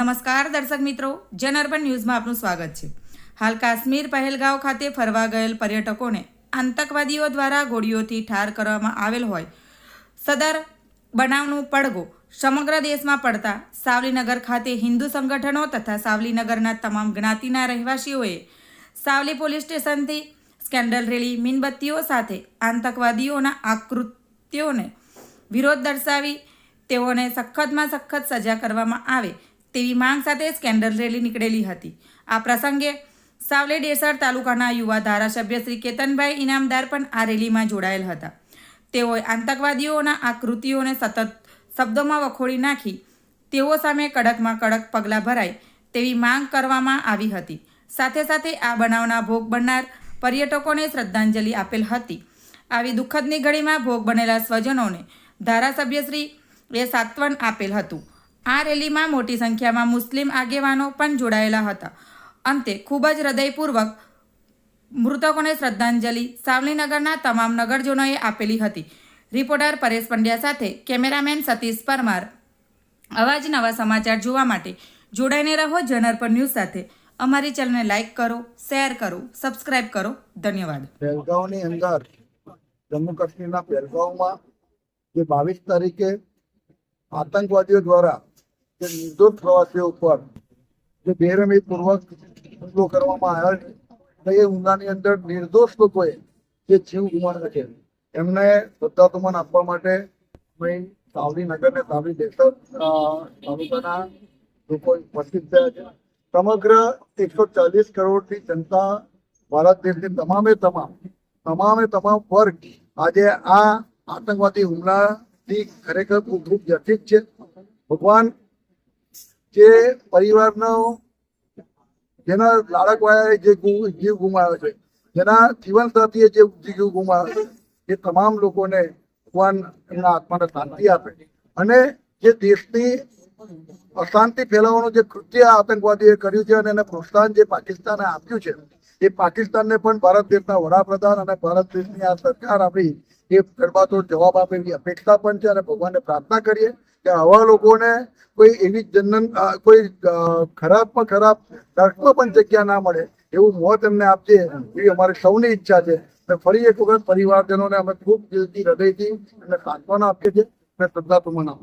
નમસ્કાર દર્શક મિત્રો જનઅર્બન ન્યૂઝમાં આપનું સ્વાગત છે. હાલ કાશ્મીર પહેલગાંવ ખાતે ફરવા ગયેલ પર્યટકોને આતંકવાદીઓ દ્વારા ગોળીઓથી ઠાર કરવામાં આવેલ હોય. સદર બનાવનો પડઘો સમગ્ર દેશમાં પડતા સાવલીનગર ખાતે હિન્દુ સંગઠનો તથા સાવલીનગરના તમામ જ્ઞાતિના રહેવાસીઓએ સાવલી પોલીસ સ્ટેશનથી સ્કેન્ડલ રેલી, મીણબત્તીઓ સાથે આતંકવાદીઓના આકૃત્યોને વિરોધ દર્શાવી તેઓને સખતમાં સખત સજા કરવામાં આવે તેવી માંગ સાથે સ્કેન્ડલ રેલી નીકળેલી હતી. આ પ્રસંગે સાવલી ડેસર તાલુકાના યુવા ધારાસભ્ય શ્રી કેતનભાઈ ઇનામદાર પણ આ રેલીમાં જોડાયેલ હતા. તેઓએ આતંકવાદીઓના આ કૃતિઓને સતત શબ્દોમાં વખોડી નાખી, તેઓ સામે કડકમાં કડક પગલાં ભરાય તેવી માંગ કરવામાં આવી હતી. સાથે સાથે આ બનાવના ભોગ બનનાર પર્યટકોને શ્રદ્ધાંજલિ આપેલ હતી. આવી દુઃખદની ઘડીમાં ભોગ બનેલા સ્વજનોને ધારાસભ્યશ્રી એ સાત્વન આપેલ હતું. આ રેલીમાં મોટી સંખ્યામાં મુસ્લિમ આગેવાનો પણ જોડાયેલા હતા. અંતે ખૂબ જ હૃદયપૂર્વક મૃતકોને શ્રદ્ધાંજલિ સાવલીનગરના તમામ નગરજનોએ આપેલી હતી. રિપોર્ટર પરેશ પંડ્યા સાથે કેમેરામેન સતીશ પરમાર. અવાજ નવા સમાચાર જોવા માટે જોડાઈને રહો જનરપર ન્યૂઝ સાથે. અમારી ચેનલને લાઇક કરો, શેર કરો, સબસ્ક્રાઇબ કરો. ધન્યવાદ. પહેલગાંવની અંદર જમ્મુ કાશ્મીરના પહેલગાંવમાં જે બાવીસ તારીખે આતંકવાદીઓ દ્વારા જે નિર્દોષ પ્રવાસીઓ ઉપર જે બેરમી પૂર્વક હુમલો કરવામાં આવ્યો તો એ હુમલાની અંદર નિર્દોષ લોકોએ જે જીવ ગુમાવ્યા છે, એમને શ્રદ્ધાસુમન આપવા માટે અમે સાવલી નગર ને સાવલી દેસર તાલુકાના લોકો ઉપસ્થિત થયા છે. સમગ્ર એકસો ચાલીસ કરોડની જનતા ભારત દેશની તમામે તમામ તમામે તમામ વર્ગ આજે આ આતંકવાદી હુમલાથી ખરેખર ખૂબ ખૂબ વ્યથિત છે. ભગવાન જે પરિવારનો, જેના લાડકવાયાએ જે જીવ ગુમાવ્યો છે, જેના જીવન સાથીએ જે જીવ ગુમાવ્યો છે, એ તમામ લોકોને ભગવાન એમના આત્માને શાંતિ આપે. અને જે દેશની અશાંતિ ફેલાવવાનું જે કૃત્ય આતંકવાદીએ કર્યું છે અને એને પ્રોત્સાહન જે પાકિસ્તાને આપ્યું છે, એ પાકિસ્તાનને પણ ભારત દેશના વડાપ્રધાન અને ભારત દેશની આ સરકાર આપણી એ જડબાતોડ જવાબ આપે એવી અપેક્ષા પણ છે અને ભગવાનને પ્રાર્થના કરીએ. કે આવા લોકોને કોઈ એવી જનન કોઈ ખરાબમાં ખરાબ નર્કમાં પણ જગ્યા ના મળે, એવું મોત એમને આપજે, એવી અમારી સૌની ઈચ્છા છે. અને ફરી એક વખત પરિવારજનોને અમે ખૂબ દિલથી હૃદયથી એમને સાંત્વના આપીએ છીએ અને શ્રદ્ધા છીએ